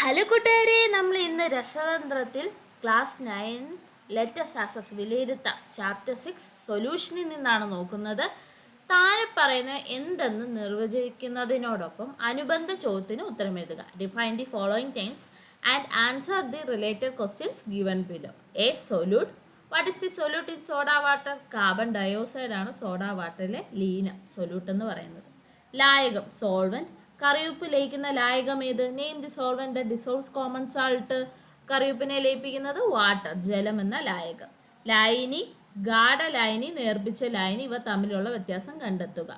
Hello കൂട്ടുകാരെ നമ്മൾ ഇന്ന് രസതന്ത്രത്തിൽ ക്ലാസ് നയൻ ലെറ്റസ് ആസസ് വിലയിരുത്താം. ചാപ്റ്റർ സിക്സ് സൊല്യൂഷനിൽ നിന്നാണ് നോക്കുന്നത്. താഴെ പറയുന്ന എന്തെന്ന് നിർവചിക്കുന്നതിനോടൊപ്പം അനുബന്ധ ചോദ്യത്തിന് ഉത്തരം എഴുതുക. Define the following terms and answer the related questions given below a solute what is the solute in soda water carbon dioxide ആണ് സോഡ വാട്ടറിലെ ലീനം സൊല്യൂട്ട് എന്ന് പറയുന്നത്. ലായകം സോൾവെന്റ് കറിയുപ്പ് ലയിക്കുന്ന ലായകം ഏത്? Name the solvent dissolves common salt കറിയുപ്പിനെ ലയിപ്പിക്കുന്നത് വാട്ടർ ജലം എന്ന ലായകം. ലായനി ഗാഢ ലായനി നേർപ്പിച്ച ലായനി ഇവ തമ്മിലുള്ള വ്യത്യാസം കണ്ടെത്തുക.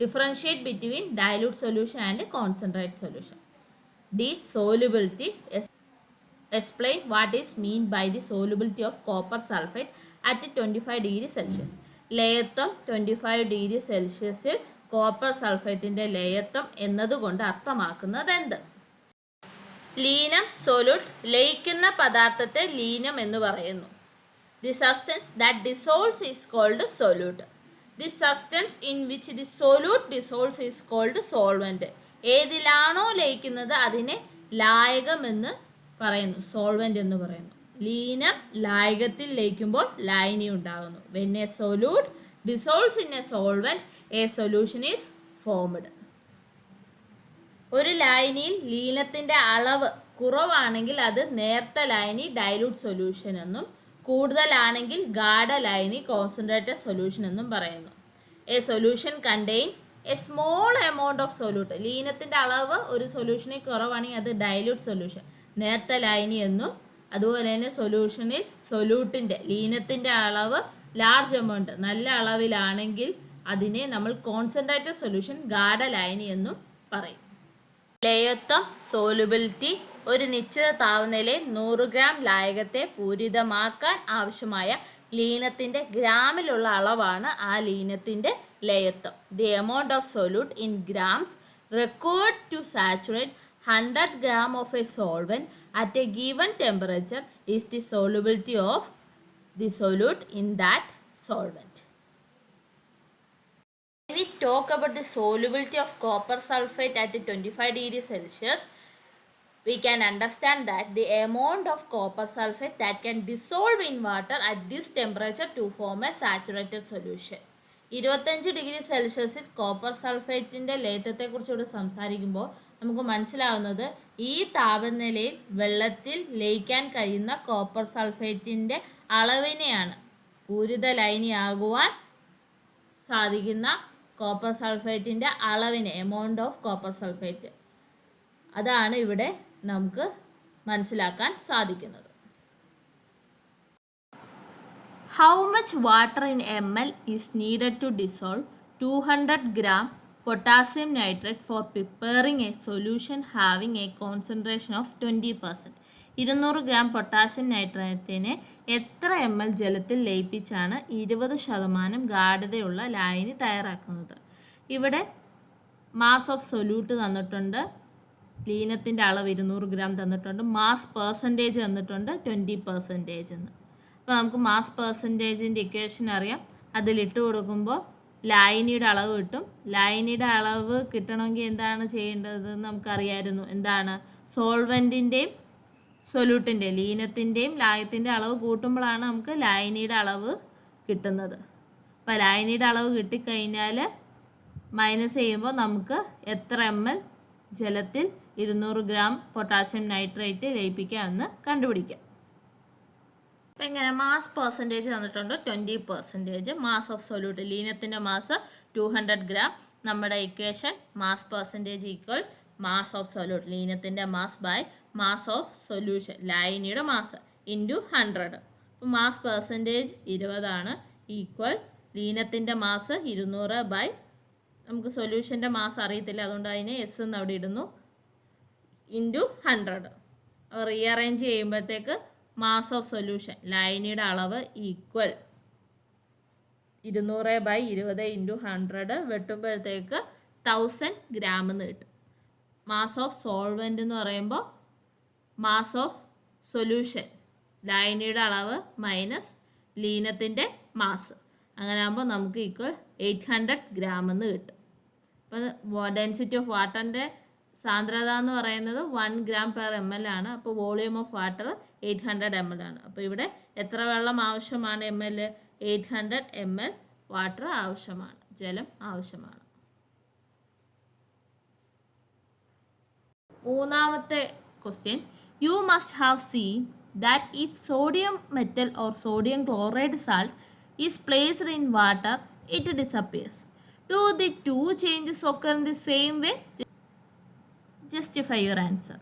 Differentiate between dilute solution and concentrate solution D solubility explain what is mean by the solubility of copper sulphate at twenty five degree Celsius ലേയത്വം twenty five degree സെൽഷ്യസിൽ കോപ്പർ സൾഫേറ്റിന്റെ ലേയത്വം എന്നതുകൊണ്ട് അർത്ഥമാക്കുന്നത് എന്ത് ലീനം സൊല്യൂട്ട് ലയിക്കുന്ന പദാർത്ഥത്തെ ലീനം എന്ന് പറയുന്നു. The substance that dissolves is called solute the substance in which the solute dissolves is called solvent ഏതിലാണോ ലയിക്കുന്നത് അതിനെ ലായകം എന്ന് പറയുന്നു. സോൾവെന്റ് എന്ന് പറയുന്നു. ലീനം ലായകത്തിൽ ലയിക്കുമ്പോൾ ലായനി ഉണ്ടാകുന്നു. When a solute dissolves in a solvent a solution is formed ഒരു ലൈനിൽ ലീനത്തിന്റെ അളവ് കുറവാണെങ്കിൽ അത് നേർത്ത ലൈനി ഡൈലൂട്ട് സൊല്യൂഷൻ എന്നും കൂടുതലാണെങ്കിൽ ഗാഡ ലൈനി കോൺസെൻട്രേറ്റഡ് സൊല്യൂഷൻ എന്നും പറയുന്നു. A solution contain a small amount of solute ലീനത്തിന്റെ അളവ് ഒരു സൊല്യൂഷനിൽ കുറവാണെങ്കിൽ അത് ഡൈലൂട്ട് സൊല്യൂഷൻ നേർത്ത ലൈനി എന്നും അതുപോലെ തന്നെ സൊല്യൂഷനിൽ സൊല്യൂട്ടിന്റെ ലീനത്തിന്റെ അളവ് ലാർജ് എമൗണ്ട് നല്ല അളവിലാണെങ്കിൽ അതിനെ നമ്മൾ കോൺസെൻട്രേറ്റഡ് സൊല്യൂഷൻ ഗാഡ ലായനി എന്നും പറയും ലയത്വം സോലുബിലിറ്റി ഒരു നിശ്ചിത താപനിലയിൽ നൂറ് ഗ്രാം ലായകത്തെ പൂരിതമാക്കാൻ ആവശ്യമായ ലീനത്തിന്റെ ഗ്രാമിലുള്ള അളവാണ് ആ ലീനത്തിന്റെ ലയത്വം the amount of solute in grams required to saturate 100 gram of a solvent at a given temperature is the solubility of the solute in that solvent. Talk about the solubility of copper sulfate at 25 degrees Celsius, we can understand that the amount of copper sulfate that can dissolve in water at this temperature to form a saturated solution. ഇരുപത്തഞ്ച് degree സെൽഷ്യസിൽ copper സൾഫേറ്റിന്റെ ലേറ്റത്തെക്കുറിച്ച് ഇവിടെ സംസാരിക്കുമ്പോൾ നമുക്ക് മനസ്സിലാവുന്നത് ഈ താപനിലയിൽ വെള്ളത്തിൽ ലയിക്കാൻ കഴിയുന്ന കോപ്പർ സൾഫേറ്റിന്റെ അളവിനെയാണ് പൂരിത ലൈനിയാകുവാൻ സാധിക്കുന്ന കോപ്പർ സൾഫേറ്റിന്റെ അളവിനെ എമൗണ്ട് ഓഫ് കോപ്പർ സൾഫേറ്റ് അതാണ് ഇവിടെ നമുക്ക് മനസ്സിലാക്കാൻ സാധിക്കുന്നത്. How much water in M L is needed to dissolve two hundred gram potassium nitrate for preparing a solution having a concentration of twenty percent ഇരുന്നൂറ് gram potassium നൈട്രേറ്റിനെ എത്ര M L ജലത്തിൽ ലയിപ്പിച്ചാണ് ഇരുപത് ശതമാനം ഗാഠതയുള്ള ലായനി തയ്യാറാക്കുന്നത്? ഇവിടെ മാസ് ഓഫ് സൊല്യൂട്ട് തന്നിട്ടുണ്ട്. ലീനത്തിന്റെ അളവ് ഇരുന്നൂറ് ഗ്രാം തന്നിട്ടുണ്ട്. മാസ് പേഴ്സന്റേജ് തന്നിട്ടുണ്ട് ട്വന്റി പെർസെന്റേജ് എന്ന്. അപ്പോൾ നമുക്ക് മാസ് പേഴ്സന്റേജിന്റെ ഇക്വേഷൻ അറിയാം. അതിലിട്ട് കൊടുക്കുമ്പോൾ ലായനിയുടെ അളവ് കിട്ടും. ലായനിയുടെ അളവ് കിട്ടണമെങ്കിൽ എന്താണ് ചെയ്യേണ്ടത് നമുക്കറിയായിരുന്നു. എന്താണ്? സോൾവെന്റിന്റെയും സൊല്യൂട്ടിന്റെ ലീനത്തിന്റെയും ലായത്തിന്റെ അളവ് കൂട്ടുമ്പോഴാണ് നമുക്ക് ലായനിയുടെ അളവ് കിട്ടുന്നത്. അപ്പോൾ ലായനിയുടെ അളവ് കിട്ടിക്കഴിഞ്ഞാൽ മൈനസ് ചെയ്യുമ്പോൾ നമുക്ക് എത്ര എം എൽ ജലത്തിൽ ഇരുന്നൂറ് ഗ്രാം പൊട്ടാസ്യം നൈട്രേറ്റ് ലയിപ്പിക്കാമെന്ന് കണ്ടുപിടിക്കാം. അപ്പം ഇങ്ങനെ മാസ് പെർസെന്റേജ് തന്നിട്ടുണ്ട്? Twenty percentage mass of solute ലീനത്തിന്റെ mass two hundred gram നമ്മുടെ equation mass percentage equal mass of solute ലീനത്തിന്റെ mass by mass of solution ലൈനിയുടെ mass into hundred അപ്പോൾ mass percentage ഇരുപതാണ് equal ലീനത്തിന്റെ mass ഇരുന്നൂറ് by നമുക്ക് സൊല്യൂഷന്റെ mass അറിയത്തില്ല. അതുകൊണ്ട് അതിനെ എസ് എന്ന് അവിടെ ഇടുന്നു. ഇന്റു ഹൺഡ്രഡ് അപ്പോൾ റീഅറേഞ്ച് ചെയ്യുമ്പോഴത്തേക്ക് മാസ് ഓഫ് സൊല്യൂഷൻ ലൈനിയുടെ അളവ് ഈക്വൽ ഇരുന്നൂറ് ബൈ ഇരുപത് ഇന്റു ഹൺഡ്രഡ് വെട്ടുമ്പോഴത്തേക്ക് തൗസൻഡ് ഗ്രാം എന്ന് കിട്ടും. മാസ് ഓഫ് സോൾവെന്റ് എന്ന് പറയുമ്പോൾ മാസ് ഓഫ് സൊല്യൂഷൻ ലൈനിയുടെ അളവ് മൈനസ് ലീനത്തിന്റെ മാസ് അങ്ങനെ ആകുമ്പോൾ നമുക്ക് ഈക്വൽ എയ്റ്റ് ഹൺഡ്രഡ് ഗ്രാം എന്ന് കിട്ടും. അപ്പോൾ ഡെൻസിറ്റി ഓഫ് വാട്ടറിന്റെ സാന്ദ്രത എന്ന് പറയുന്നത് one gram per M L ആണ്. അപ്പോൾ volume of water eight hundred M L ആണ്. അപ്പോൾ ഇവിടെ എത്ര വെള്ളം ആവശ്യമാണ് M L eight hundred M L water ആവശ്യമാണ് ജലം ആവശ്യമാണ്. മൂന്നാമത്തെ question you must have seen that if sodium metal or sodium chloride salt is placed in water it disappears do the two changes occur in the same way justify your answer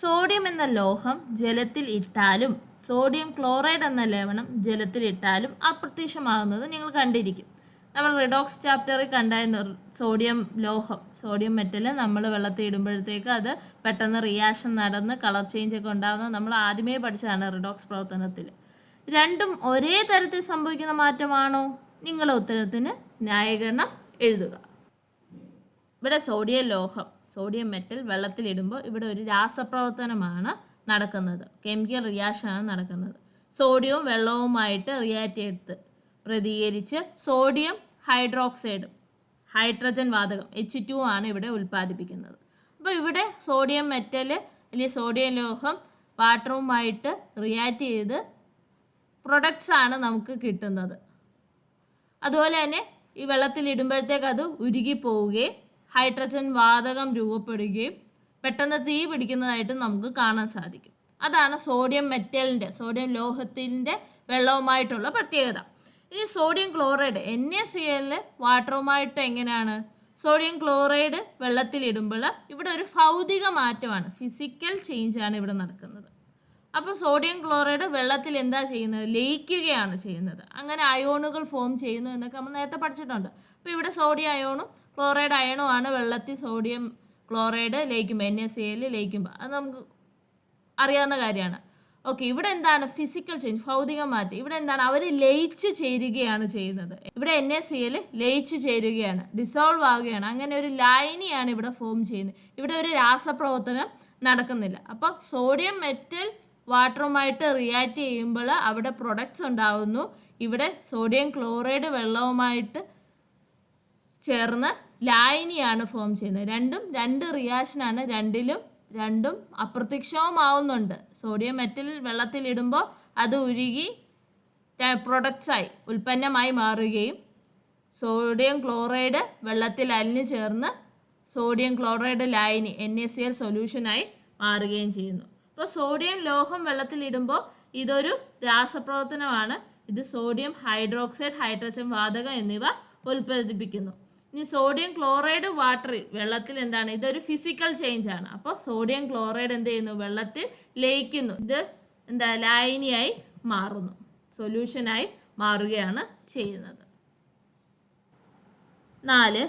sodium എന്ന ലോഹം ജലത്തിൽ ഇട്ടാലും sodium chloride എന്ന ലവണം ജലത്തിൽ ഇട്ടാലും അപ്രത്യക്ഷമാകുന്നത് നിങ്ങൾ കണ്ടിരിക്കും. നമ്മൾ റിഡോക്സ് ചാപ്റ്ററിൽ കണ്ടായിരുന്നു സോഡിയം ലോഹം സോഡിയം മെറ്റൽ നമ്മൾ വെള്ളത്തിൽ ഇടുമ്പോഴത്തേക്ക് അത് പെട്ടെന്ന് റിയാക്ഷൻ നടന്ന് കളർ ചേഞ്ച് ഒക്കെ ഉണ്ടാകുന്നത് നമ്മൾ ആദ്യമേ പഠിച്ചതാണ് റിഡോക്സ് പ്രവർത്തനത്തിൽ. രണ്ടും ഒരേ തരത്തിൽ സംഭവിക്കുന്ന മാറ്റമാണോ? നിങ്ങളുടെ ഉത്തരത്തിന് ന്യായീകരണം എഴുതുക. ഇവിടെ സോഡിയം ലോഹം സോഡിയം മെറ്റൽ വെള്ളത്തിലിടുമ്പോൾ ഇവിടെ ഒരു രാസപ്രവർത്തനമാണ് നടക്കുന്നത്. കെമിക്കൽ റിയാക്ഷനാണ് നടക്കുന്നത്. സോഡിയവും വെള്ളവുമായിട്ട് റിയാക്ട് ചെയ്ത് പ്രതികരിച്ച് സോഡിയം ഹൈഡ്രോക്സൈഡ് ഹൈഡ്രജൻ വാതകം എച്ച് ടു ആണ് ഇവിടെ ഉൽപ്പാദിപ്പിക്കുന്നത്. അപ്പോൾ ഇവിടെ സോഡിയം മെറ്റൽ അല്ലെങ്കിൽ സോഡിയം ലോഹം വാട്ടറുമായിട്ട് റിയാക്ട് ചെയ്ത് പ്രൊഡക്ട്സ് ആണ് നമുക്ക് കിട്ടുന്നത്. അതുപോലെ തന്നെ ഈ വെള്ളത്തിൽ ഇടുമ്പോഴത്തേക്ക് അത് ഉരുകി പോവുകയും ഹൈഡ്രജൻ വാതകം രൂപപ്പെടുകയും പെട്ടെന്ന് തീ പിടിക്കുന്നതായിട്ട് നമുക്ക് കാണാൻ സാധിക്കും. അതാണ് സോഡിയം മെറ്റലിന്റെ സോഡിയം ലോഹത്തിന്റെ വെള്ളവുമായിട്ടുള്ള പ്രത്യേകത. ഇനി sodium chloride N A C എല്ലിൽ വാട്ടറുമായിട്ട് എങ്ങനെയാണ്? സോഡിയം ക്ലോറൈഡ് വെള്ളത്തിലിടുമ്പോൾ ഇവിടെ ഒരു ഭൗതിക മാറ്റമാണ് ഫിസിക്കൽ ചേഞ്ചാണ് ഇവിടെ നടക്കുന്നത്. അപ്പോൾ സോഡിയം ക്ലോറൈഡ് വെള്ളത്തിൽ എന്താ ചെയ്യുന്നത്? ലയിക്കുകയാണ് ചെയ്യുന്നത്. അങ്ങനെ അയോണുകൾ ഫോം ചെയ്യുന്നു എന്നൊക്കെ നമ്മൾ നേരത്തെ പഠിച്ചിട്ടുണ്ട്. അപ്പോൾ ഇവിടെ സോഡിയം അയോണും ക്ലോറൈഡ് അയണോ ആണ് വെള്ളത്തിൽ സോഡിയം ക്ലോറൈഡ് ലയിക്കുമ്പോൾ എൻ എസ് എയിൽ ലയിക്കുമ്പോൾ അത് നമുക്ക് അറിയാവുന്ന കാര്യമാണ്. ഓക്കെ ഇവിടെ എന്താണ് ഫിസിക്കൽ ചേഞ്ച് ഭൗതിക മാറ്റം. ഇവിടെ എന്താണ് അവർ ലയിച്ച് ചേരുകയാണ് ചെയ്യുന്നത്. ഇവിടെ എൻ എസ് സിയിൽ ലയിച്ച് ചേരുകയാണ് ഡിസോൾവ് ആവുകയാണ്. അങ്ങനെ ഒരു ലൈനിയാണ് ഇവിടെ ഫോം ചെയ്യുന്നത്. ഇവിടെ ഒരു രാസപ്രവർത്തനം നടക്കുന്നില്ല. അപ്പോൾ സോഡിയം മെറ്റൽ വാട്ടറുമായിട്ട് റിയാക്ട് ചെയ്യുമ്പോൾ അവിടെ പ്രൊഡക്ട്സ് ഉണ്ടാകുന്നു ഇവിടെ സോഡിയം ക്ലോറൈഡ് വെള്ളവുമായിട്ട് ചേർന്ന് ലായനിയാണ് ഫോം ചെയ്യുന്നത്. രണ്ടും രണ്ട് റിയാക്ഷനാണ് രണ്ടിലും രണ്ടും അപ്രത്യക്ഷവുമാവുന്നുണ്ട്. സോഡിയം മെറ്റൽ വെള്ളത്തിലിടുമ്പോൾ അത് ഉരുകി പ്രൊഡക്ട്സായി ഉൽപ്പന്നമായി മാറുകയും സോഡിയം ക്ലോറൈഡ് വെള്ളത്തിൽ അലിഞ്ഞു ചേർന്ന് സോഡിയം ക്ലോറൈഡ് ലായനി എൻ എ സി എൽ സൊല്യൂഷനായി മാറുകയും ചെയ്യുന്നു. അപ്പോൾ സോഡിയം ലോഹം വെള്ളത്തിലിടുമ്പോൾ ഇതൊരു രാസപ്രവർത്തനമാണ്. ഇത് സോഡിയം ഹൈഡ്രോക്സൈഡ് ഹൈഡ്രജൻ വാതകം എന്നിവ ഉൽപ്പാദിപ്പിക്കുന്നു. ഇനി സോഡിയം ക്ലോറൈഡ് വാട്ടറിൽ വെള്ളത്തിൽ എന്താണ്? ഇതൊരു ഫിസിക്കൽ ചേഞ്ച് ആണ്. അപ്പോൾ സോഡിയം ക്ലോറൈഡ് എന്ത് ചെയ്യുന്നു? വെള്ളത്തിൽ ലയിക്കുന്നു. ഇത് എന്താ? ലായനിയായി മാറുന്നു. സൊല്യൂഷനായി മാറുകയാണ് ചെയ്യുന്നത്. നാല്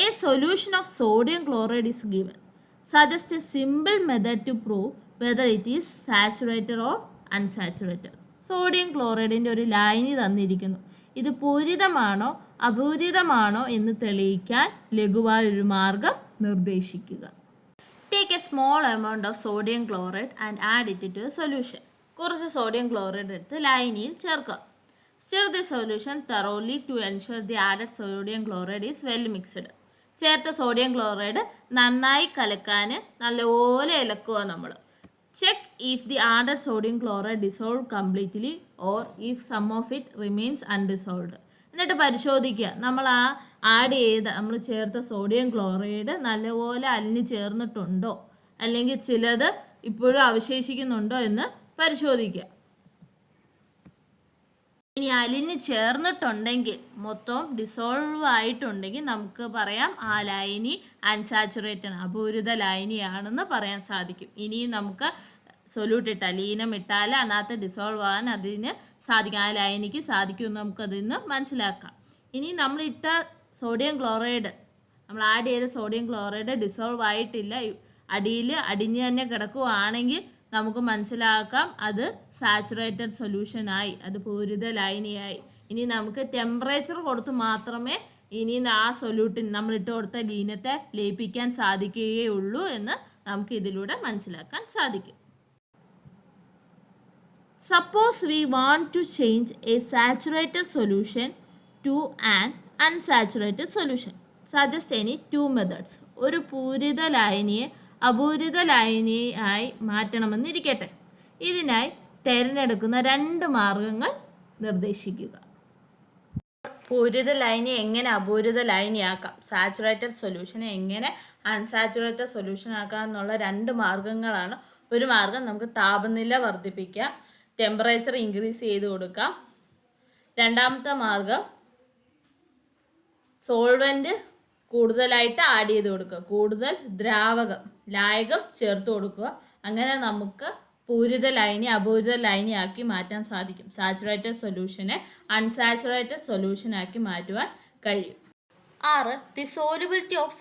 a solution of sodium chloride is given suggest a simple method to prove whether it is saturated or unsaturated sodium ക്ലോറൈഡിന്റെ ഒരു ലായനി തന്നിരിക്കുന്നു. ഇത് പൂരിതമാണോ അപൂരിതമാണോ എന്ന് തെളിയിക്കാൻ ലഘുവായ ഒരു മാർഗം നിർദ്ദേശിക്കുക. Take a small amount of sodium chloride and add it to solution കുറച്ച് സോഡിയം ക്ലോറൈഡ് എടുത്ത് ലായനിയിൽ ചേർക്കുക. Stir the solution thoroughly to ensure the added sodium chloride is well mixed ചേർത്ത സോഡിയം ക്ലോറൈഡ് നന്നായി കലക്കാൻ നല്ലപോലെ ഇലക്കുക നമ്മൾ check if the added sodium chloride dissolve completely or if some of it remains undissolved എന്നിട്ട് പരിശോധിക്കുക. നമ്മൾ ആ ആഡ് ചെയ്ത നമ്മൾ ചേർത്ത സോഡിയം ക്ലോറൈഡ് നല്ലപോലെ അലിഞ്ഞ് ചേർന്നിട്ടുണ്ടോ? അല്ലെങ്കിൽ ചിലത് ഇപ്പോഴും അവശേഷിക്കുന്നുണ്ടോ എന്ന് പരിശോധിക്കുക. ഇനി അലിഞ്ഞ് ചേർന്നിട്ടുണ്ടെങ്കിൽ മൊത്തം ഡിസോൾവ് ആയിട്ടുണ്ടെങ്കിൽ നമുക്ക് പറയാം ആ ലൈനി അൺസാച്ചുറേറ്റഡ് അപൂരിത ലൈനിയാണെന്ന് പറയാൻ സാധിക്കും. ഇനിയും നമുക്ക് സൊല്യൂട്ട് ഇട്ട ലീനം ഇട്ടാൽ അതിനകത്ത് ഡിസോൾവ് ആകാൻ അതിന് സാധിക്കും. ആ ലൈനിക്ക് സാധിക്കുമെന്ന് നമുക്കതിൽ നിന്ന് മനസ്സിലാക്കാം. ഇനി നമ്മൾ ഇട്ട സോഡിയം ക്ലോറൈഡ് നമ്മൾ ആഡ് ചെയ്ത സോഡിയം ക്ലോറൈഡ് ഡിസോൾവ് ആയിട്ടില്ല. അടിയിൽ അടിഞ്ഞ് തന്നെ കിടക്കുകയാണെങ്കിൽ നമുക്ക് മനസ്സിലാക്കാം. അത് സാച്ചുറേറ്റഡ് സൊല്യൂഷനായി അത് പൂരിത ലൈനിയായി ഇനി നമുക്ക് ടെമ്പറേച്ചർ കൊടുത്ത് മാത്രമേ ഇനി ആ സൊല്യൂട്ടിൻ നമ്മൾ ഇട്ട് കൊടുത്ത ലീനത്തെ ലയിപ്പിക്കാൻ സാധിക്കുകയുള്ളൂ എന്ന് നമുക്ക് ഇതിലൂടെ മനസ്സിലാക്കാൻ സാധിക്കും. Suppose we want to change a saturated solution to and unsaturated solution suggest any two methods ഒരു പൂരിത ലായനിയെ അപൂരിത ലൈനിയായി മാറ്റണമെന്നിരിക്കട്ടെ. ഇതിനായി തിരഞ്ഞെടുക്കുന്ന രണ്ട് മാർഗങ്ങൾ നിർദ്ദേശിക്കുക. പൂരിത ലൈനി എങ്ങനെ അപൂരിത ലൈനിയാക്കാം സാച്ചുറേറ്റഡ് സൊല്യൂഷനെ എങ്ങനെ അൺസാച്ചുറേറ്റഡ് സൊല്യൂഷൻ ആക്കാം എന്നുള്ള രണ്ട് മാർഗങ്ങളാണ്. ഒരു മാർഗം നമുക്ക് താപനില വർദ്ധിപ്പിക്കാം ടെമ്പറേച്ചർ ഇൻക്രീസ് ചെയ്ത് കൊടുക്കാം. രണ്ടാമത്തെ മാർഗം സോൾവെന്റ് കൂടുതലായിട്ട് ആഡ് ചെയ്ത് കൊടുക്കുക കൂടുതൽ ദ്രാവകം. ലായകം ചേർത്ത് കൊടുക്കുക. അങ്ങനെ നമുക്ക് പൂരിത ലൈനി അപൂരിത ലൈനി ആക്കി മാറ്റാൻ സാധിക്കും. സാച്ചുറേറ്റഡ് സൊല്യൂഷനെ അൺസാച്ചുറേറ്റഡ് സൊല്യൂഷൻ ആക്കി മാറ്റുവാൻ കഴിയും. ആറ് the solubility of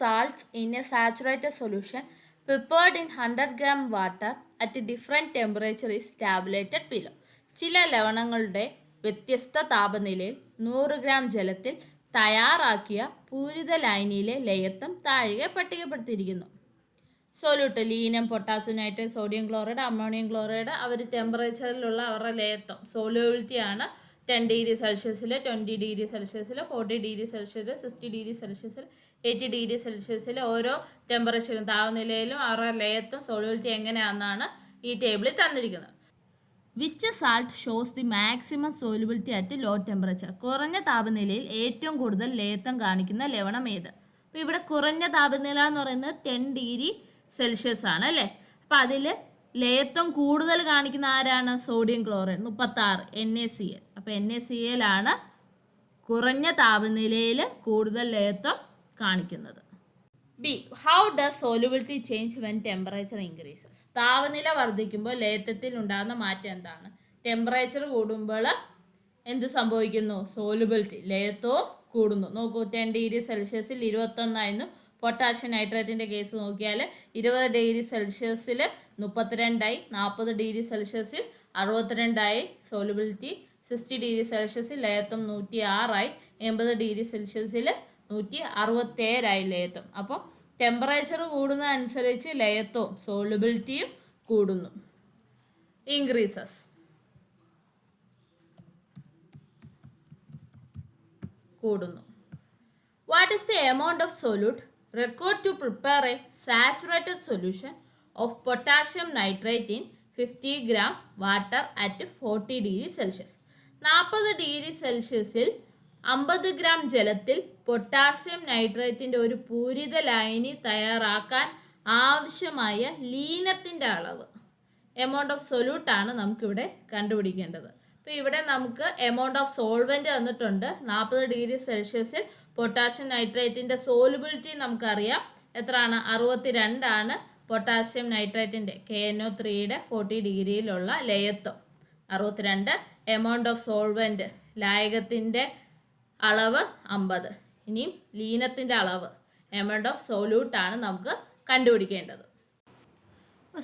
salts in a saturated solution prepared in 100 gram water at a different temperature is tabulated below ചില ലവണങ്ങളുടെ വ്യത്യസ്ത താപനിലയിൽ നൂറ് ഗ്രാം ജലത്തിൽ തയ്യാറാക്കിയ പൂരിത ലൈനിയിലെ ലയത്വം താഴെ പട്ടികപ്പെടുത്തിയിരിക്കുന്നു. Solute ലീനം potassium nitrate sodium chloride ammonium chloride അവർ ടെമ്പറേച്ചറിലുള്ള അവരുടെ ലേത്തം സോല്യൂബിലിറ്റി ആണ്. ടെൻ ഡിഗ്രി സെൽഷ്യസിൽ ട്വന്റി ഡിഗ്രി സെൽഷ്യസിൽ ഫോർട്ടി ഡിഗ്രി സെൽഷ്യസിൽ സിക്സ്റ്റി ഡിഗ്രി സെൽഷ്യസിൽ എയ്റ്റി ഡിഗ്രി സെൽഷ്യസിൽ ഓരോ ടെമ്പറേച്ചറും താപനിലയിലും അവരുടെ ലയത്വം സോല്യൂബിലിറ്റി എങ്ങനെയാണെന്നാണ് ഈ ടേബിളിൽ തന്നിരിക്കുന്നത്. Which salt shows the maximum solubility at low temperature കുറഞ്ഞ താപനിലയിൽ ഏറ്റവും കൂടുതൽ ലയത്വം കാണിക്കുന്ന ലവണം ഏത്? അപ്പോൾ ഇവിടെ കുറഞ്ഞ താപനില എന്ന് പറയുന്നത് ടെൻ ഡിഗ്രി സെൽഷ്യസ് ആണ് അല്ലേ? അപ്പോൾ അതിൽ ലയത്വം കൂടുതൽ കാണിക്കുന്ന ആരാണ്? സോഡിയം ക്ലോറൈഡ് മുപ്പത്താറ് എൻ എ സി എൽ അപ്പോൾ എൻ എ സി എല്ലാണ് കുറഞ്ഞ താപനിലയിൽ കൂടുതൽ ലയത്വം കാണിക്കുന്നത്. B how does solubility change when temperature increases താപനില വർദ്ധിക്കുമ്പോൾ ലയത്വത്തിൽ ഉണ്ടാകുന്ന മാറ്റം എന്താണ്? ടെമ്പറേച്ചർ കൂടുമ്പോൾ എന്ത് സംഭവിക്കുന്നു? സോലുബിലിറ്റി ലയത്വവും കൂടുന്നു. നോക്കൂ ടെൻ ഡിഗ്രി സെൽഷ്യസിൽ ഇരുപത്തൊന്നായിരുന്നു. പൊട്ടാഷ്യം നൈട്രേറ്റിന്റെ കേസ് നോക്കിയാൽ ഇരുപത് ഡിഗ്രി സെൽഷ്യസിൽ മുപ്പത്തിരണ്ടായി നാൽപ്പത് ഡിഗ്രി സെൽഷ്യസിൽ അറുപത്തിരണ്ടായി സോലുബിലിറ്റി സിക്സ്റ്റി ഡിഗ്രി സെൽഷ്യസിൽ ലയത്വം നൂറ്റി ആറായി എൺപത് ഡിഗ്രി സെൽഷ്യസിൽ നൂറ്റി അറുപത്തേഴായി ലയത്വം അപ്പോൾ ടെമ്പറേച്ചർ കൂടുന്ന അനുസരിച്ച് ലയത്വവും സോളുബിലിറ്റിയും കൂടുന്നു. ഇൻക്രീസസ് കൂടുന്നു. What is the amount of solute required to prepare a saturated solution of potassium nitrate in fifty gram water at forty degree Celsius നാൽപ്പത് ഡിഗ്രി സെൽഷ്യസിൽ അമ്പത് ഗ്രാം ജലത്തിൽ പൊട്ടാസ്യം നൈട്രേറ്റിന്റെ ഒരു പൂരിത ലൈനി തയ്യാറാക്കാൻ ആവശ്യമായ ലീനത്തിന്റെ അളവ്. എമൗണ്ട് ഓഫ് സൊല്യൂട്ടാണ് നമുക്കിവിടെ കണ്ടുപിടിക്കേണ്ടത്. അപ്പോൾ ഇവിടെ നമുക്ക് എമൗണ്ട് ഓഫ് സോൾവെന്റ് തന്നിട്ടുണ്ട് നാൽപ്പത് ഡിഗ്രി സെൽഷ്യസിൽ പൊട്ടാസ്യം നൈട്രേറ്റിന്റെ സോലുബിലിറ്റി നമുക്കറിയാം. എത്രയാണ്? അറുപത്തി രണ്ടാണ് പൊട്ടാസ്യം നൈട്രേറ്റിന്റെ കെ എൻ ഒ ത്രീയുടെ ഫോർട്ടി ഡിഗ്രിയിലുള്ള ലയത്വം. അറുപത്തിരണ്ട് എമൗണ്ട് ഓഫ് സോൾവെന്റ് ലായകത്തിന്റെ അളവ് അമ്പത്. ഇനിയും ലീനത്തിന്റെ അളവ് എമൗണ്ട് ഓഫ് സോല്യൂട്ടാണ് നമുക്ക് കണ്ടുപിടിക്കേണ്ടത്.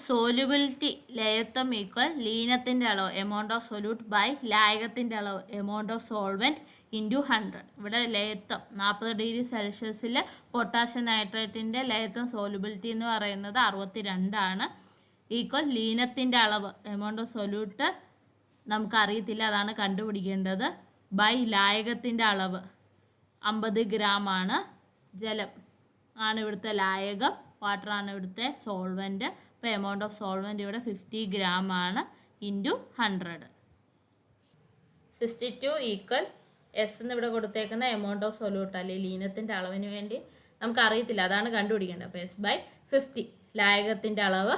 സോലുബിലിറ്റി ലയത്വം ഈക്വൽ ലീനത്തിന്റെ അളവ് എമൗണ്ട് ഓഫ് സൊല്യൂട്ട് ബൈ ലായകത്തിന്റെ അളവ് amount of solvent into hundred ഇവിടെ ലയത്വം നാൽപ്പത് ഡിഗ്രി സെൽഷ്യസിൽ പൊട്ടാഷ്യം നൈട്രേറ്റിന്റെ ലയത്വം സോലുബിലിറ്റി എന്ന് പറയുന്നത് അറുപത്തി രണ്ടാണ് ഈക്വൽ ലീനത്തിന്റെ അളവ് എമൗണ്ട് ഓഫ് സൊല്യൂട്ട് നമുക്കറിയത്തില്ല അതാണ് കണ്ടുപിടിക്കേണ്ടത്. ബൈ ലായകത്തിന്റെ അളവ് അമ്പത് ഗ്രാം ആണ് ജലം. ആണ് ഇവിടുത്തെ ലായകം വാട്ടറാണ് ഇവിടുത്തെ സോൾവെന്റ് അപ്പോൾ എമൗണ്ട് ഓഫ് സോൾവെന്റ് ഇവിടെ ഫിഫ്റ്റി ഗ്രാം ആണ് into hundred sixty two equal S എന്ന് ഇവിടെ കൊടുത്തേക്കുന്ന എമൗണ്ട് ഓഫ് സൊല്യൂട്ട് അല്ലെങ്കിൽ ലീനത്തിന്റെ അളവിന് വേണ്ടി. നമുക്കറിയത്തില്ല അതാണ് കണ്ടുപിടിക്കേണ്ടത്. അപ്പോൾ എസ് ബൈ ഫിഫ്റ്റി ലായകത്തിന്റെ അളവ്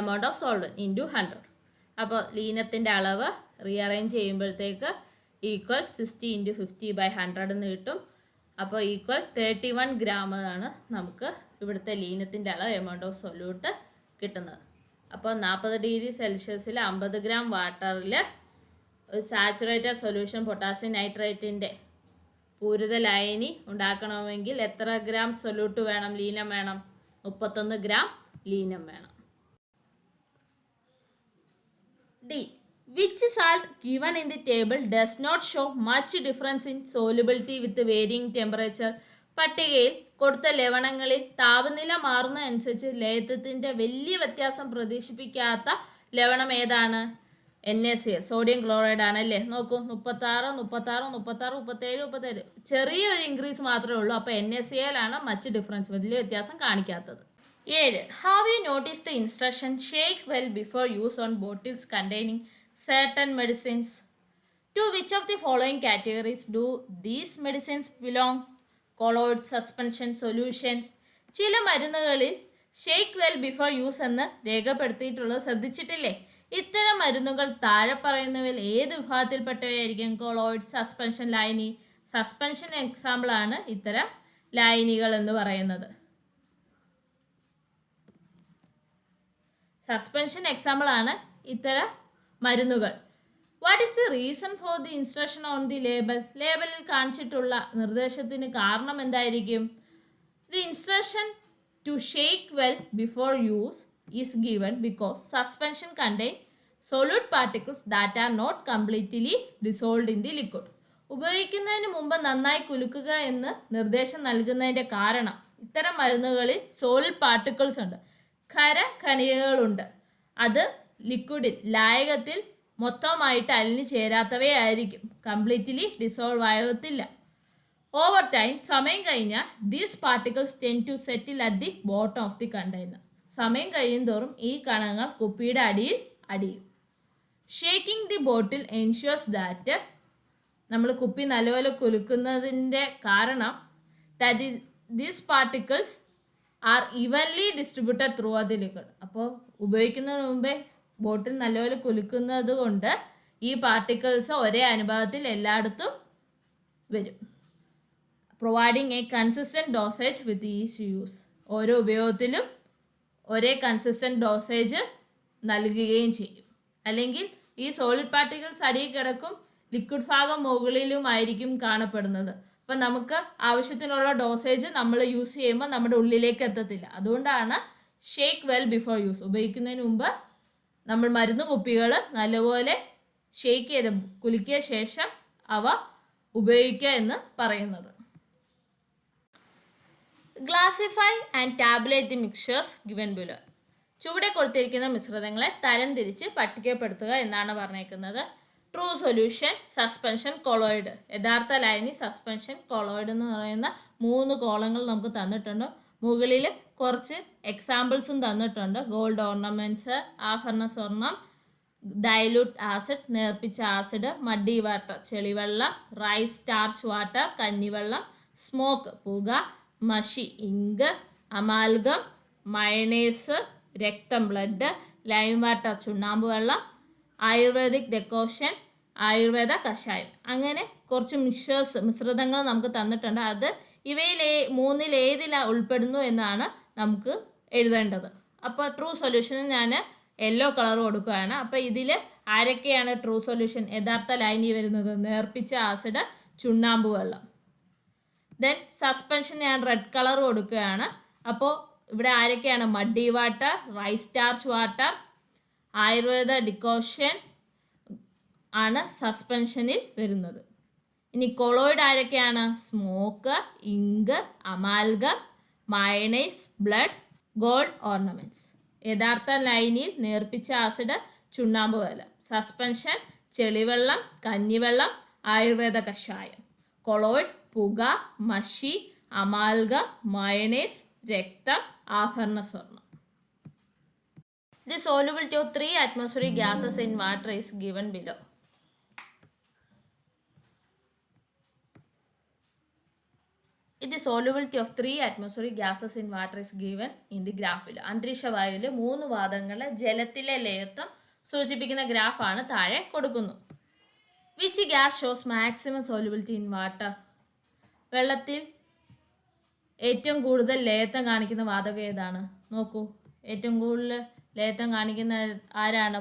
amount of solvent into hundred അപ്പോൾ ലീനത്തിന്റെ അളവ് റീഅറേഞ്ച് ചെയ്യുമ്പോഴത്തേക്ക് equal sixty into fifty by hundred എന്ന് കിട്ടും. അപ്പോൾ ഈക്വൽ തേർട്ടി വൺ ഗ്രാം ആണ് നമുക്ക് ഇവിടുത്തെ ലീനത്തിന്റെ അളവ് എമൗണ്ട് ഓഫ് സൊല്യൂട്ട് കിട്ടുന്നത്. അപ്പോൾ നാൽപ്പത് ഡിഗ്രി സെൽഷ്യസിൽ അമ്പത് ഗ്രാം വാട്ടറിൽ ഒരു സാച്ചുറേറ്റഡ് സൊല്യൂഷൻ പൊട്ടാസ്യം നൈട്രേറ്റിന്റെ പൂരിത ലായനി ഉണ്ടാക്കണമെങ്കിൽ എത്ര ഗ്രാം സൊല്യൂട്ട് വേണം? ലീനം വേണം. മുപ്പത്തൊന്ന് ഗ്രാം ലീനം വേണം. D. Which salt given in the table does not show much difference in solubility with varying temperature പട്ടികയിൽ കൊടുത്ത ലവണങ്ങളിൽ താപനില മാറുന്നതനുസരിച്ച് ലയത്വത്തിന്റെ വലിയ വ്യത്യാസം പ്രതീക്ഷിപ്പിക്കാത്ത ലവണം ഏതാണ്? N A C L sodium chloride ആണ് അല്ലേ? നോക്കൂ മുപ്പത്താറ് മുപ്പത്താറ് മുപ്പത്താറ് മുപ്പത്തേഴ് മുപ്പത്തേഴ്. ചെറിയൊരു ഇൻക്രീസ് മാത്രമേ ഉള്ളൂ. അപ്പോൾ എൻ എ സി എൽ ആണ് മച്ച് ഡിഫറൻസ് വലിയ വ്യത്യാസം കാണിക്കാത്തത്. ഏഴ് have you notice the instruction shake well before use on bottles containing certain medicines to which of the following categories do these medicines belong colloid suspension solution ചില മരുന്നുകളിൽ shake well before use എന്ന് രേഖപ്പെടുത്തിയിട്ടുള്ളത് ശ്രദ്ധിച്ചിട്ടില്ലേ? ഇത്തരം മരുന്നുകൾ താഴെ പറയുന്നവയിൽ ഏത് വിഭാഗത്തിൽപ്പെട്ടവയായിരിക്കും കൊളോയിഡ് സസ്പെൻഷൻ ലൈനി സസ്പെൻഷൻ എക്സാമ്പിളാണ് ഇത്തരം ലൈനികൾ എന്ന് പറയുന്നത്. സസ്പെൻഷൻ എക്സാമ്പിളാണ് ഇത്തരം മരുന്നുകൾ. What is the reason for the instruction on the label ലേബലിൽ കാണിച്ചിട്ടുള്ള നിർദ്ദേശത്തിന് കാരണം എന്തായിരിക്കും? The instruction to shake well before use is given because suspension contain solute particles that are not completely dissolved in the liquid ഉപയോഗിക്കുന്നതിന് മുമ്പ് നന്നായി കുലുക്കുക എന്ന് നിർദ്ദേശം നൽകുന്നതിന്റെ കാരണം ഇത്തരം മരുന്നുകളിൽ സോളിഡ് പാർട്ടിക്കിൾസ് ഉണ്ട്. ഖര കണികകളുണ്ട് അത് ലിക്വിഡിൽ ലായകത്തിൽ മൊത്തമായിട്ട് അലിഞ്ഞു ചേരാത്തവയായിരിക്കും കംപ്ലീറ്റ്ലി ഡിസോൾവ് ആകത്തില്ല. ഓവർ ടൈം സമയം കഴിഞ്ഞാൽ these particles tend to settle at the bottom of the container സമയം കഴിയുന്തോറും ഈ കണങ്ങൾ കുപ്പിയുടെ അടിയിൽ അടിയും. Shaking the bottle ensures that നമ്മൾ കുപ്പി നല്ലപോലെ കുലുക്കുന്നതിന്റെ കാരണം that these particles are evenly distributed through liquid അപ്പോൾ ഉപയോഗിക്കുന്നതിന് മുമ്പേ ബോട്ടിൽ നല്ലപോലെ കുലുക്കുന്നത് കൊണ്ട് ഈ പാർട്ടിക്കിൾസ് ഒരേ അനുഭവത്തിൽ എല്ലായിടത്തും വരും. Providing a consistent dosage with each use ഓരോ ഉപയോഗത്തിലും ഒരേ കൺസിസ്റ്റന്റ് ഡോസേജ് നൽകുകയും ചെയ്യും. അല്ലെങ്കിൽ ഈ സോളിഡ് പാർട്ടിക്കിൾസ് അടിയിൽ കിടക്കും ലിക്വിഡ് ഭാഗം മുകളിലുമായിരിക്കും കാണപ്പെടുന്നത്. അപ്പം നമുക്ക് ആവശ്യത്തിനുള്ള ഡോസേജ് നമ്മൾ യൂസ് ചെയ്യുമ്പോൾ നമ്മുടെ ഉള്ളിലേക്ക് എത്തത്തില്ല. അതുകൊണ്ടാണ് ഷേക്ക് വെൽ ബിഫോർ യൂസ് ഉപയോഗിക്കുന്നതിന് മുമ്പ് നമ്മൾ മരുന്ന് കുപ്പികൾ നല്ലപോലെ ഷെയ്ക്ക് ചെയ്ത് കുലുക്കിയ ശേഷം അവ ഉപയോഗിക്കുക എന്ന് പറയുന്നത്. Classify and tabulate mixtures given below ചുവടെ കൊടുത്തിരിക്കുന്ന മിശ്രിതങ്ങളെ തരംതിരിച്ച് പട്ടികപ്പെടുത്തുക എന്നാണ് പറഞ്ഞേക്കുന്നത്. ട്രൂ സൊല്യൂഷൻ സസ്പെൻഷൻ കൊളോയിഡ് യഥാർത്ഥ ലൈനി സസ്പെൻഷൻ കൊളോയിഡ് എന്ന് പറയുന്ന മൂന്ന് കോളങ്ങൾ നമുക്ക് തന്നിട്ടുണ്ട്. മുകളിൽ കുറച്ച് എക്സാമ്പിൾസും തന്നിട്ടുണ്ട്. ഗോൾഡ് ഓർണമെന്റ്സ് ആഭരണ സ്വർണം ഡൈലൂട്ട് ആസിഡ് നേർപ്പിച്ച ആസിഡ് മഡി വാട്ടർ ചെളിവെള്ളം റൈസ് സ്റ്റാർച്ച് വാട്ടർ കഞ്ഞിവെള്ളം സ്മോക്ക് പുക മഷി ഇങ്ക് അമാൽഗം മയണേസ് രക്തം ബ്ലഡ് ലൈം വാട്ടർ ചുണ്ണാമ്പ് വെള്ളം ആയുർവേദിക് ഡെക്കോഷൻ ആയുർവേദ കഷായം. അങ്ങനെ കുറച്ച് മിക്സേഴ്സ് മിശ്രിതങ്ങൾ നമുക്ക് തന്നിട്ടുണ്ട്. അത് ഇവയിൽ മൂന്നിൽ ഏതിൽ ഉൾപ്പെടുന്നു എന്നാണ് നമുക്ക് എഴുതേണ്ടത്. അപ്പോൾ ട്രൂ സൊല്യൂഷന് ഞാൻ യെല്ലോ കളർ കൊടുക്കുകയാണ്. അപ്പോൾ ഇതിൽ ആരൊക്കെയാണ് ട്രൂ സൊല്യൂഷൻ യഥാർത്ഥ ലൈനി വരുന്നത് നേർപ്പിച്ച ആസിഡ് ചുണ്ണാമ്പ് വെള്ളം. ദെൻ സസ്പെൻഷൻ ഞാൻ റെഡ് കളർ കൊടുക്കുകയാണ്. അപ്പോൾ ഇവിടെ ആരൊക്കെയാണ്? Muddy water rice starch water Ayurveda decoction ആണ് സസ്പെൻഷനിൽ വരുന്നത്. ഇനി കൊളോയിഡ് ആരൊക്കെയാണ്? Smoke ink amalgam mayonnaise blood gold ornaments. യഥാർത്ഥ ലൈനിൽ നേർപ്പിച്ച ആസിഡ് ചുണ്ണാമ്പ് വെള്ളം. സസ്പെൻഷൻ ചെളിവെള്ളം കഞ്ഞിവെള്ളം ആയുർവേദ കഷായം. കൊളോയിഡ് പുക മഷി അമാൽഗം മയണൈസ് രക്തം ആഭരണ സ്വർണം. The solubility of three atmospheric gases in water is given below. The solubility of three atmospheric gases in water is given in the ഗ്രാഫിൽ. അന്തരീക്ഷ വായുവിൽ മൂന്ന് വാതകങ്ങളെ ജലത്തിലെ ലയത്വം സൂചിപ്പിക്കുന്ന ഗ്രാഫാണ് താഴെ കൊടുക്കുന്നു. Which gas shows maximum solubility in water വെള്ളത്തിൽ ഏറ്റവും കൂടുതൽ ലയത്വം കാണിക്കുന്ന വാതകം ഏതാണ്? നോക്കൂ. ഏറ്റവും കൂടുതൽ ലയത്വം കാണിക്കുന്ന ആരാണ്?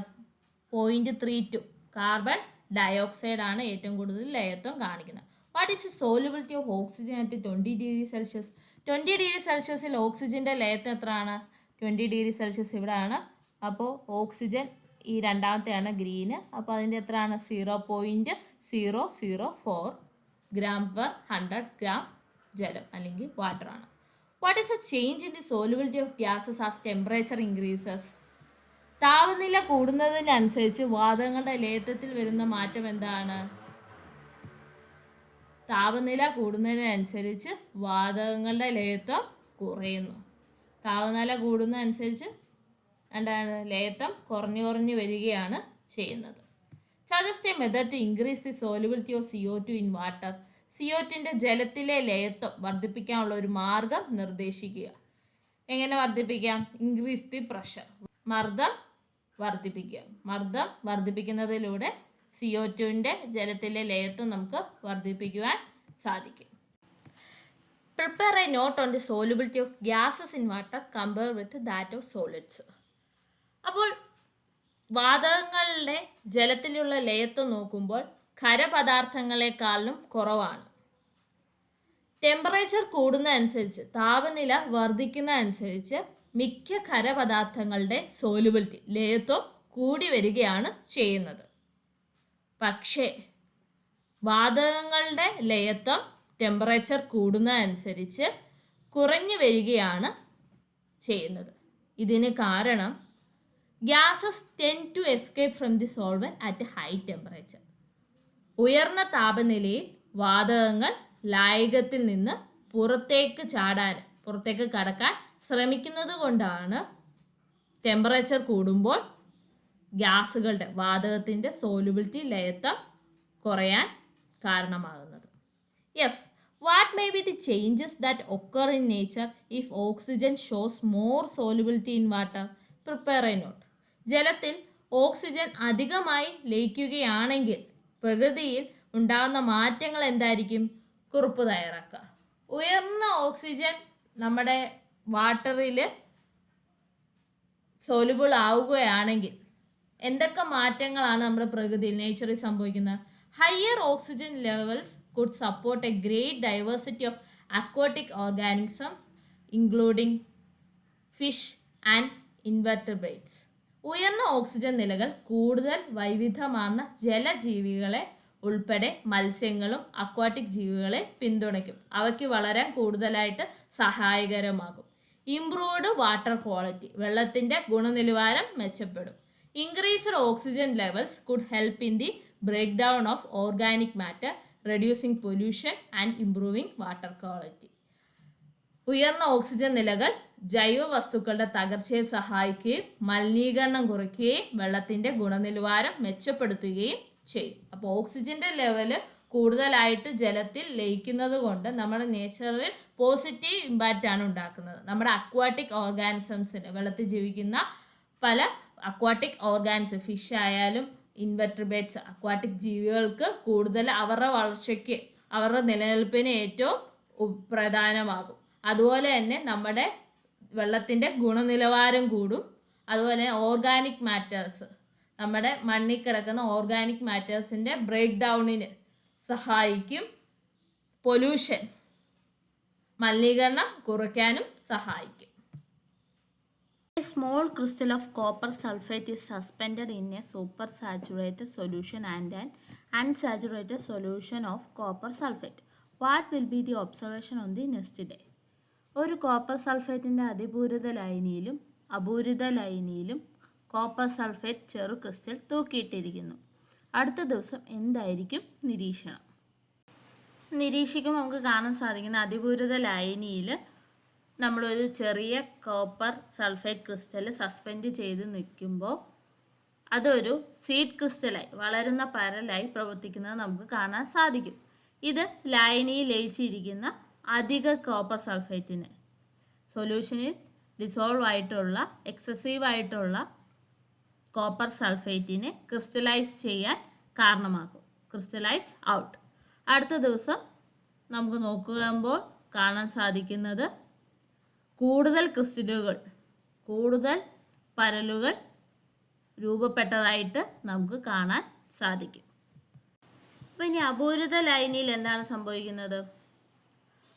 Point three two carbon dioxide ആണ് ഏറ്റവും കൂടുതൽ ലയത്വം കാണിക്കുന്നത്. What is solubility of oxygen at twenty degree Celsius twenty degree സെൽഷ്യസിൽ ഓക്സിജന്റെ ലയത്വം എത്രയാണ്? ട്വന്റി ഡിഗ്രി സെൽഷ്യസ് ഇവിടെയാണ്. അപ്പോൾ ഓക്സിജൻ ഈ രണ്ടാമത്തെയാണ് ഗ്രീന് അപ്പോൾ അതിന്റെ എത്രയാണ്? Zero point zero zero four gram per hundred gram ജലം അല്ലെങ്കിൽ വാട്ടറാണ് what is a change in the solubility of gases as temperature increases താപനില കൂടുന്നതിനനുസരിച്ച് വാതകങ്ങളുടെ ലേത്തത്തിൽ വരുന്ന മാറ്റം എന്താണ്? താപനില കൂടുന്നതിനനുസരിച്ച് വാതകങ്ങളുടെ ലയത്വം കുറയുന്നു. താപനില കൂടുന്നതനുസരിച്ച് എന്താണ്? ലേത്വം കുറഞ്ഞു കുറഞ്ഞു വരികയാണ് ചെയ്യുന്നത്. Suggest a method to increase the solubility of C O two in water സിഒറ്റിന്റെ ജലത്തിലെ ലയത്വം വർദ്ധിപ്പിക്കാനുള്ള ഒരു മാർഗം നിർദ്ദേശിക്കുക. എങ്ങനെ വർദ്ധിപ്പിക്കാം? ഇൻക്രീസ് ദി പ്രഷർ മർദ്ദം വർദ്ധിപ്പിക്കുക. മർദ്ദം വർദ്ധിപ്പിക്കുന്നതിലൂടെ സി ഒ ടുവിന്റെ ജലത്തിലെ ലയത്വം നമുക്ക് വർദ്ധിപ്പിക്കുവാൻ സാധിക്കും. Prepare a note on the solubility of gases in water compare with that of solids അപ്പോൾ വാതകങ്ങളുടെ ജലത്തിലുള്ള ലയത്വം നോക്കുമ്പോൾ ഖരപദാർത്ഥങ്ങളെക്കാളും കുറവാണ്. ടെമ്പറേച്ചർ കൂടുന്നതനുസരിച്ച് താപനില വർദ്ധിക്കുന്നതനുസരിച്ച് മിക്ക ഖരപദാർത്ഥങ്ങളുടെ സോലുബിലിറ്റി ലയത്വം കൂടി വരികയാണ് ചെയ്യുന്നത്. പക്ഷേ വാതകങ്ങളുടെ ലയത്വം ടെമ്പറേച്ചർ കൂടുന്നതനുസരിച്ച് കുറഞ്ഞു വരികയാണ് ചെയ്യുന്നത്. ഇതിന് കാരണം gases tend to escape from the solvent at high temperature ഉയർന്ന താപനിലയിൽ വാതകങ്ങൾ ലായകത്തിൽ നിന്ന് പുറത്തേക്ക് ചാടാൻ പുറത്തേക്ക് കടക്കാൻ ശ്രമിക്കുന്നത് കൊണ്ടാണ് ടെമ്പറേച്ചർ കൂടുമ്പോൾ ഗ്യാസുകളുടെ വാതകത്തിന്റെ സോലുബിലിറ്റി ലയത്വം കുറയാൻ കാരണമാകുന്നത്. F what may be the changes that occur in nature if oxygen shows more solubility in water prepare a note ജലത്തിൽ ഓക്സിജൻ അധികമായി ലയിക്കുകയാണെങ്കിൽ പ്രകൃതിയിൽ ഉണ്ടാകുന്ന മാറ്റങ്ങൾ എന്തായിരിക്കും? കുറിപ്പ് തയ്യാറാക്കുക. ഉയർന്ന ഓക്സിജൻ നമ്മുടെ വാട്ടറിൽ സോലുബിൾ ആവുകയാണെങ്കിൽ എന്തൊക്കെ മാറ്റങ്ങളാണ് നമ്മുടെ പ്രകൃതിയിൽ നേച്ചറിൽ സംഭവിക്കുന്നത്? Higher oxygen levels could support a great diversity of aquatic organisms including fish and invertebrates ഉയർന്ന ഓക്സിജൻ നിലകൾ കൂടുതൽ വൈവിധ്യമാർന്ന ജലജീവികളെ ഉൾപ്പെടെ മത്സ്യങ്ങളും അക്വാട്ടിക് ജീവികളെ പിന്തുണയ്ക്കും. അവയ്ക്ക് വളരാൻ കൂടുതലായിട്ട് സഹായകരമാകും. ഇംപ്രൂവ്ഡ് വാട്ടർ ക്വാളിറ്റി വെള്ളത്തിന്റെ ഗുണനിലവാരം മെച്ചപ്പെടും. Increased oxygen levels could help in the break down of organic matter reducing pollution and improving water quality ഉയർന്ന ഓക്സിജൻ നിലകൾ ജൈവ വസ്തുക്കളുടെ തകർച്ചയെ സഹായിക്കുകയും മലിനീകരണം കുറയ്ക്കുകയും വെള്ളത്തിന്റെ ഗുണനിലവാരം മെച്ചപ്പെടുത്തുകയും ചെയ്യും. അപ്പോൾ ഓക്സിജന്റെ ലെവൽ കൂടുതലായിട്ട് ജലത്തിൽ ലയിക്കുന്നത് കൊണ്ട് നമ്മുടെ നേച്ചറിൽ പോസിറ്റീവ് ഇമ്പാക്റ്റാണ് ഉണ്ടാക്കുന്നത്. നമ്മുടെ അക്വാട്ടിക് ഓർഗാനിസംസിന് വെള്ളത്തിൽ ജീവിക്കുന്ന പല അക്വാട്ടിക് ഓർഗാൻസ് ഫിഷ് ആയാലും ഇൻവെർട്രിബേറ്റ്സ് അക്വാട്ടിക് ജീവികൾക്ക് കൂടുതൽ അവരുടെ വളർച്ചയ്ക്ക് അവരുടെ നിലനിൽപ്പിന് ഏറ്റവും പ്രധാനമാകും. അതുപോലെ തന്നെ നമ്മുടെ വെള്ളത്തിന്റെ ഗുണനിലവാരം കൂടും. അതുപോലെ ഓർഗാനിക് മാറ്റേഴ്സ് നമ്മുടെ മണ്ണിൽ കിടക്കുന്ന ഓർഗാനിക് മാറ്റേഴ്സിന്റെ ബ്രേക്ക് ഡൗണിന് സഹായിക്കും. പൊല്യൂഷൻ മലിനീകരണം കുറയ്ക്കാനും സഹായിക്കും. Small crystal of copper sulfate is suspended in a supersaturated solution and an unsaturated solution of copper sulfate. What will be the observation on the next day? ഒരു copper സൾഫേറ്റിന്റെ അതിപൂരിത ലൈനിയിലും അപൂരിത ലൈനിയിലും കോപ്പർ സൾഫേറ്റ് ചെറു ക്രിസ്റ്റൽ തൂക്കിയിട്ടിരിക്കുന്നു അടുത്ത ദിവസം എന്തായിരിക്കും നിരീക്ഷണം നിരീക്ഷിക്കുമ്പോൾ നമുക്ക് കാണാൻ സാധിക്കുന്ന അതിപൂരിത ലൈനിയിൽ നമ്മളൊരു ചെറിയ കോപ്പർ സൾഫേറ്റ് ക്രിസ്റ്റൽ സസ്പെൻഡ് ചെയ്ത് നിൽക്കുമ്പോൾ അതൊരു സീഡ് ക്രിസ്റ്റലായി വളരുന്ന പരലായി പ്രവർത്തിക്കുന്നത് നമുക്ക് കാണാൻ സാധിക്കും. ഇത് ലായനിയിൽ ലയിച്ചിരിക്കുന്ന അധിക കോപ്പർ സൾഫേറ്റിന് സൊല്യൂഷനിൽ ഡിസോൾവ് ആയിട്ടുള്ള എക്സസീവ് ആയിട്ടുള്ള കോപ്പർ സൾഫേറ്റിനെ ക്രിസ്റ്റലൈസ് ചെയ്യാൻ കാരണമാകും. ക്രിസ്റ്റലൈസ് ഔട്ട് അടുത്ത ദിവസം നമുക്ക് നോക്കുമ്പോൾ കാണാൻ സാധിക്കുന്നത് കൂടുതൽ ക്രിസ്റ്റലുകൾ കൂടുതൽ പരലുകൾ രൂപപ്പെട്ടതായിട്ട് നമുക്ക് കാണാൻ സാധിക്കും. അപ്പം ഇനി അപൂരിത ലൈനിൽ എന്താണ് സംഭവിക്കുന്നത്?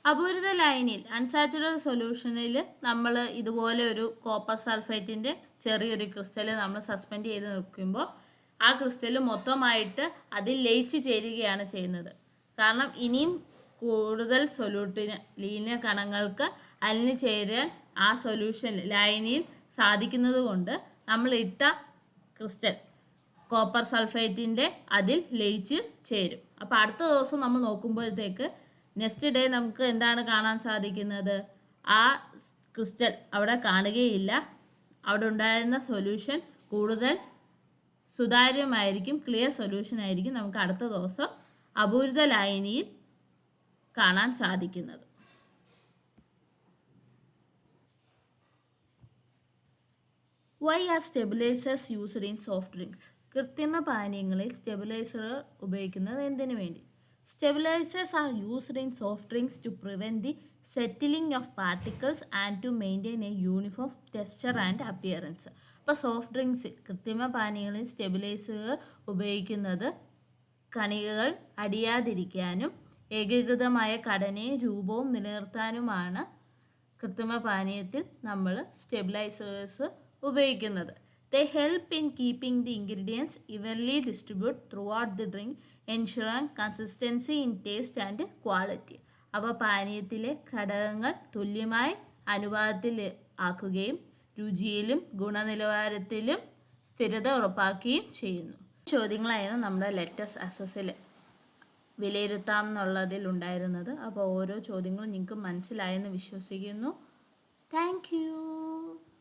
അപൂരിത ലൈനിൽ അൺസാച്ചുറേറ്റഡ് സൊല്യൂഷനിൽ നമ്മൾ ഇതുപോലെ ഒരു കോപ്പർ സൾഫേറ്റിന്റെ ചെറിയൊരു ക്രിസ്റ്റൽ നമ്മൾ സസ്പെൻഡ് ചെയ്ത് നിൽക്കുമ്പോൾ ആ ക്രിസ്റ്റൽ മൊത്തമായിട്ട് അതിൽ ലയിച്ച് ചേരുകയാണ് ചെയ്യുന്നത്. കാരണം ഇനിയും കൂടുതൽ സൊല്യൂട്ടിന് ലീന കണങ്ങൾക്ക് അലിഞ്ഞു ചേരാൻ ആ സൊല്യൂഷൻ ലൈനിൽ സാധിക്കുന്നത് കൊണ്ട് നമ്മൾ ഇട്ട ക്രിസ്റ്റൽ കോപ്പർ സൾഫേറ്റിന്റെ അതിൽ ലയിച്ച് ചേരും. അപ്പോൾ അടുത്ത ദിവസം നമ്മൾ നോക്കുമ്പോഴത്തേക്ക് നെക്സ്റ്റ് ഡേ നമുക്ക് എന്താണ് കാണാൻ സാധിക്കുന്നത്? ആ ക്രിസ്റ്റൽ അവിടെ കാണുകയില്ല. അവിടെ ഉണ്ടായിരുന്ന സൊല്യൂഷൻ കൂടുതൽ സുതാര്യമായിരിക്കും ക്ലിയർ സൊല്യൂഷൻ ആയിരിക്കും നമുക്ക് അടുത്ത ദിവസം അപൂരിത ലൈനിയിൽ കാണാൻ സാധിക്കുന്നത്. Why are stabilizers used in soft drinks കൃത്രിമ പാനീയങ്ങളിൽ സ്റ്റെബിലൈസറുകൾ ഉപയോഗിക്കുന്നത് എന്തിനു വേണ്ടി? Stabilizers are used in soft drinks to prevent the settling of particles and to maintain a uniform texture and appearance അപ്പോൾ സോഫ്റ്റ് ഡ്രിങ്ക്സ് കൃത്രിമ പാനീയങ്ങളിൽ സ്റ്റെബിലൈസറുകൾ ഉപയോഗിക്കുന്നത് കണികകൾ അടിയാതിരിക്കാനും ഏകീകൃതമായ ഘടനയും രൂപവും നിലനിർത്താനുമാണ് കൃത്രിമ പാനീയത്തിൽ നമ്മൾ സ്റ്റെബിലൈസേഴ്സ് ഉപയോഗിക്കുന്നത്. They help in keeping the ingredients evenly distribute throughout the drink ensuring consistency in taste and quality അവ പാനീയത്തിലെ ഘടകങ്ങൾ തുല്യമായി അനുപാതത്തിൽ ആക്കുകയും രുചിയിലും ഗുണനിലവാരത്തിലും സ്ഥിരത ഉറപ്പാക്കുകയും ചെയ്യുന്നു. ചോദ്യങ്ങളായിരുന്നു നമ്മുടെ ലെറ്റസ് അസസിൽ വിലയിരുത്താം എന്നുള്ളതിൽ ഉണ്ടായിരുന്നത്. അപ്പോൾ ഓരോ ചോദ്യങ്ങളും നിങ്ങൾക്ക് മനസ്സിലായെന്ന് വിശ്വസിക്കുന്നു. താങ്ക്